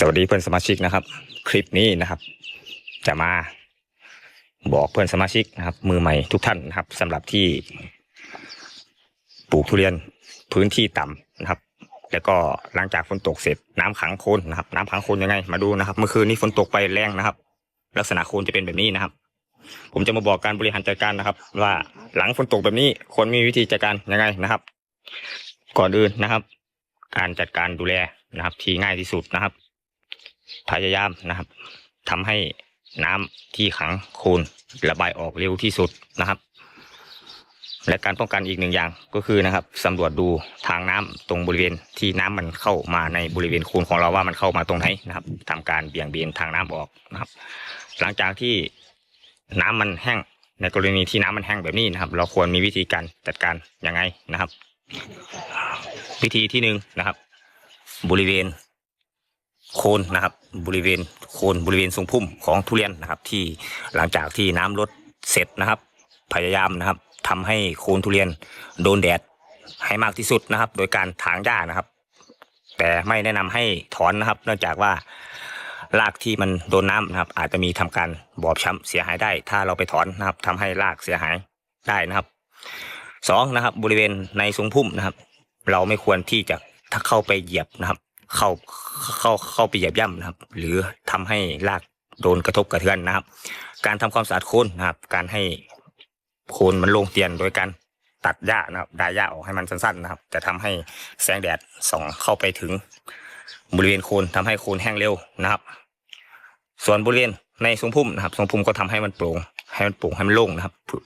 สวัสดีเพื่อนสมาชิกนะครับ คลิปนี้นะครับ จะมาบอกเพื่อนสมาชิกนะครับ มือใหม่ทุกท่านนะครับสำหรับที่ปลูกทุเรียนพื้นที่ต่ำนะครับ แล้วก็หลังจากฝนตกเสร็จน้ำขังโคลนนะครับ น้ำขังโคลนยังไง มาดูนะครับเมื่อคืนนี้ฝนตกไปแรงนะครับ ลักษณะโคลนจะเป็นแบบนี้นะครับ ผมจะมาบอกการบริหารจัดการนะครับ ว่าหลังฝนตกแบบนี้ควรมีวิธีจัดการยังไงนะครับ ก่อนอื่นนะครับ การจัดการดูแลนะครับ ที่ง่ายที่สุดนะครับ พยายามนะครับทำให้น้ำที่ขังโคลนระบายออกเร็วที่สุดนะครับ และการป้องกันอีกหนึ่งอย่างก็คือนะครับสำรวจดูทางน้ำตรงบริเวณที่น้ำมันเข้ามาในบริเวณโคลนของเราว่ามันเข้ามาตรงไหนนะครับทำการเบี่ยงเบนทางน้ำออกนะครับ หลังจากที่น้ำมันแห้งในกรณีที่น้ำมันแห้งแบบนี้นะครับ เราควรมีวิธีการจัดการยังไงนะครับ วิธีที่หนึ่งนะครับ บริเวณ โคนนะครับบริเวณโคนบริเวณทรงพุ่มของทุเรียนนะครับ ที่หลังจากที่น้ำลดเสร็จนะครับ พยายามนะครับทำให้โคนทุเรียนโดนแดดให้มากที่สุดนะครับ โดยการถางหญ้านะครับ แต่ไม่แนะนำให้ถอนนะครับ เนื่องจากว่ารากที่มันโดนน้ำนะครับ อาจจะมีทำการบอบช้ำเสียหายได้ ถ้าเราไปถอนนะครับทำให้รากเสียหายได้นะครับสองนะครับ บริเวณในทรงพุ่มนะครับ เราไม่ควรที่จะถ้าเข้าไปเหยียบนะครับ เข้าเข้าเข้าไปเหยียบย่ำนะครับ หรือทำให้รากโดนกระทบกระเทือนนะครับ การทำความสะอาดโคนนะครับ การให้โคนมันโลงเตียนโดยการตัดหญ้านะครับดายหญ้าออกให้มันสั้นๆนะครับ จะทำให้แสงแดดส่องเข้าไปถึงบริเวณโคนทำให้โคนแห้งเร็วนะครับ ส่วนบริเวณในทรงพุ่มนะครับทรงพุ่มก็ทำให้มันโปร่งให้มันโปร่งให้มันโล่งนะครับเพื่อ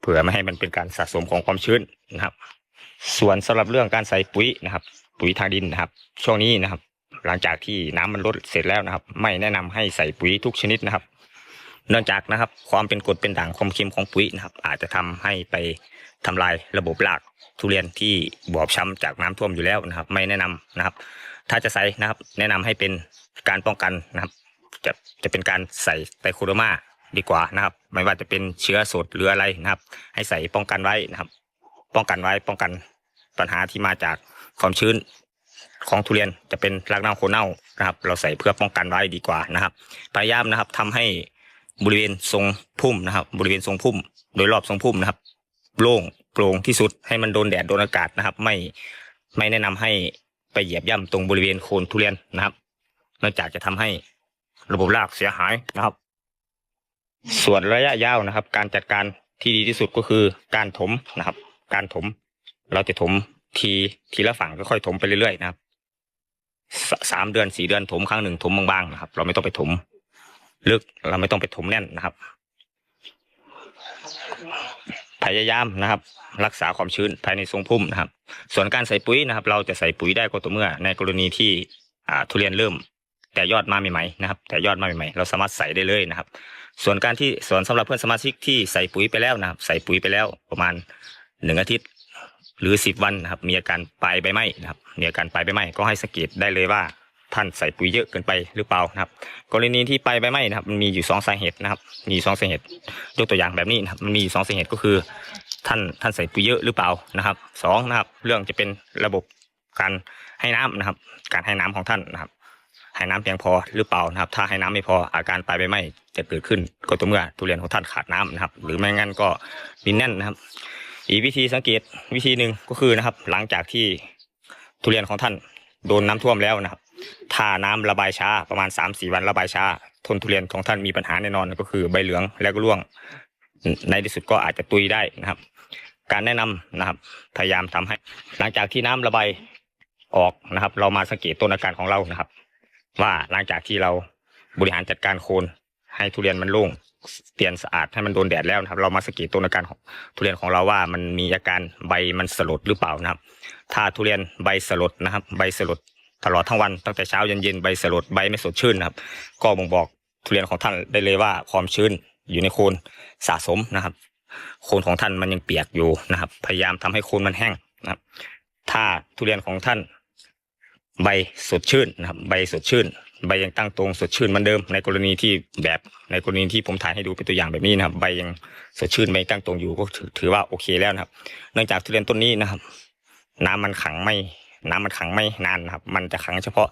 เพื่อไม่ให้มันเป็นการสะสมของความชื้นนะครับ ส่วนสำหรับเรื่องการใส่ปุ๋ยนะครับ ปุ๋ยทางดินนะครับ ช่วงนี้นะครับ หลังจากที่น้ำมันลดเสร็จแล้วนะครับ ไม่แนะนำให้ใส่ปุ๋ยทุกชนิดนะครับเนื่องจากนะครับ ความเป็นกรดเป็นด่างความเค็มของปุ๋ยนะครับ อาจจะทำให้ไปทำลายระบบรากทุเรียนที่บอบช้ำจากน้ำท่วมอยู่แล้วนะครับ ไม่แนะนำนะครับ ถ้าจะใส่นะครับ แนะนำให้เป็นการป้องกันนะครับ จะจะเป็นการใส่ไตรโคโดมาดีกว่านะครับ ไม่ว่าจะเป็นเชื้อสดหรืออะไรนะครับ ให้ใส่ป้องกันไว้นะครับ ป้องกันไว้ป้องกันปัญหาที่มาจาก ความชื้นของทุเรียนจะเป็นรากเน่าโคนเน่านะครับ เราใส่เพื่อป้องกันไว้ดีกว่านะครับพยายามนะครับทำให้บริเวณทรงพุ่มนะครับ บริเวณทรงพุ่ม โดยรอบทรงพุ่มนะครับ โล่งโปร่งที่สุดให้มันโดนแดดโดนอากาศนะครับ ไม่ไม่แนะนำให้ไปเหยียบย่ำตรงบริเวณโคนทุเรียนนะครับเนื่องจากจะทำให้ระบบรากเสียหายนะครับ ส่วนระยะยาวนะครับ การจัดการที่ดีที่สุดก็คือการถมนะครับ การถมเราจะถม ทีทีละฝั่งก็ค่อยถมไปเรื่อยๆนะครับสสามเดือนสี่เดือนถมครั้งหนึ่งถมบางๆนะครับ เราไม่ต้องไปถมลึกเราไม่ต้องไปถมแน่นนะครับ พยายามนะครับ รักษาความชื้นภายในทรงพุ่มนะครับ ส่วนการใส่ปุ๋ยนะครับ เราจะใส่ปุ๋ยได้ก็ต่อเมื่อ ในกรณีที่อ่าทุเรียนเริ่ม แต่ยอดมาใหม่ๆนะครับ แต่ยอดมาใหม่ๆเราสามารถใส่ได้เลยนะครับ ส่วนการที่ส่วนสำหรับเพื่อนสมาชิกที่ใส่ปุ๋ยไปแล้วนะครับ ใส่ปุ๋ยไปแล้วประมาณหนึ่งอาทิตย์ หรือสิบวันนะครับ มีอาการปลายใบไหม้นะครับ มีอาการปลายใบไหม้ก็ให้สังเกตได้เลยว่าท่านใส่ปุ๋ยเยอะเกินไปหรือเปล่านะครับ กรณีที่ปลายใบไหม้นะครับมันมีอยู่สองสาเหตุนะครับ มีสองสาเหตุยกตัวอย่างแบบนี้นะครับมันมีอยู่สองสาเหตุก็คือ ท่านท่านใส่ปุ๋ยเยอะหรือเปล่านะครับสองนะครับ เรื่องจะเป็นระบบการให้น้ำนะครับ การให้น้ำของท่านนะครับให้น้ำเพียงพอหรือเปล่านะครับ ถ้าให้น้ำไม่พออาการปลายใบไหม้จะเกิดขึ้น ก็ต่อเมื่อทุเรียนของท่านขาดน้ำนะครับ หรือไม่งั้นก็ดินแน่นนะครับ อีกวิธีสังเกตวิธีหนึ่งก็คือนะครับ หลังจากที่ทุเรียนของท่านโดนน้ำท่วมแล้วนะครับถ้าน้ำระบายช้าประมาณสามสี่วันระบายช้าทนทุเรียนของท่านมีปัญหาแน่นอนก็คือใบเหลืองแล้วก็ร่วง ในที่สุดก็อาจจะตุยได้นะครับ การแนะนำนะครับ พยายามทำให้ หลังจากที่น้ำระบายออกนะครับ เรามาสังเกตต้นอาการของเรานะครับ ว่าหลังจากที่เราบริหารจัดการโคนให้ทุเรียนมันโล่ง เตียนสะอาดให้มันโดนแดดแล้วนะครับ เรามาสังเกตต้นอาการของทุเรียนของเราว่ามันมีอาการใบมันสลดหรือเปล่านะครับ ถ้าทุเรียนใบสลดนะครับ ใบสลดตลอดทั้งวันตั้งแต่เช้ายันเย็นใบสลดใบไม่สดชื่นนะครับ ก็บ่งบอกทุเรียนของท่านได้เลยว่าความชื้นอยู่ในโคนสะสมนะครับ โคนของท่านมันยังเปียกอยู่นะครับ พยายามทำให้โคนมันแห้งนะครับ ถ้าทุเรียนของท่านใบสดชื่นนะครับ ใบสดชื่น ใบยังตั้งตรงสดชื่นเหมือนเดิม ในกรณีที่แบบในกรณีที่ผมถ่ายให้ดูเป็นตัวอย่างแบบนี้นะครับ ใบยังสดชื่นใบยังตั้งตรงอยู่ก็ถือว่าโอเคแล้วนะครับ เนื่องจากทุเรียนต้นนี้นะครับ น้ำมันขังไม่ น้ำมันขังไม่นานนะครับ มันจะขังเฉพาะ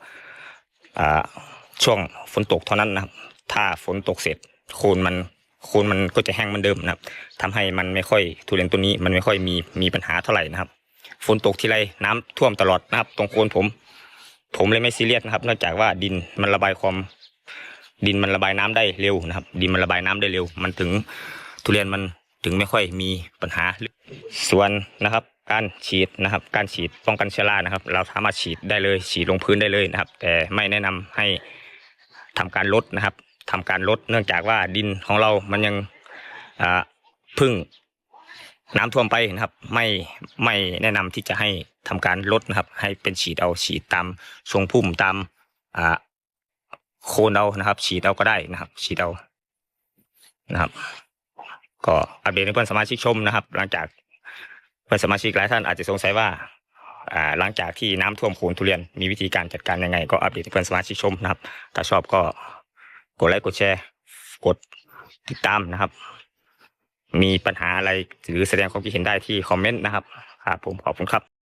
ช่วงฝนตกเท่านั้นนะครับ ถ้าฝนตกเสร็จโคนมันโคนมันก็จะแห้งเหมือนเดิมนะครับทำให้มันไม่ค่อยทุเรียนตัวนี้มันไม่ค่อยมีมีปัญหาเท่าไหร่นะครับ ฝนตกทีไรน้ำท่วมตลอดนะครับ ตรงโคนผม ผมเลยไม่ซีเรียสนะครับ นอกจากว่าดินมันระบายความ ดินมันระบายน้ำได้เร็วนะครับ ดินมันระบายน้ำได้เร็ว มันถึงทุเรียนมันถึงไม่ค่อยมีปัญหาส่วนนะครับ การฉีดนะครับ การฉีดป้องกันเชื้อรานะครับ เราสามารถฉีดได้เลยฉีดลงพื้นได้เลยนะครับ แต่ไม่แนะนำให้ทำการลดนะครับทำการลดเนื่องจากว่าดินของเรามันยังพึ่ง น้ำท่วมไปนะครับ ไม่ไม่แนะนำที่จะให้ทำการลดนะครับ ให้เป็นฉีดเอาฉีดตามทรงพุ่มตามอ่าโคนเอานะครับ ฉีดเอาก็ได้นะครับ ฉีดเอานะครับ ก็อัปเดตให้เพื่อนสมาชิกชมนะครับ หลังจากเพื่อนสมาชิกหลายท่านอาจจะสงสัยว่าอ่าหลังจากที่น้ำท่วมโคนทุเรียนมีวิธีการจัดการยังไง ก็อัปเดตให้เพื่อนสมาชิกชมนะครับถ้าชอบก็กดไลค์กดแชร์ กดติดตามนะครับ มีปัญหาอะไรหรือแสดงความคิดเห็นได้ที่คอมเมนต์นะครับครับผมขอบคุณครับ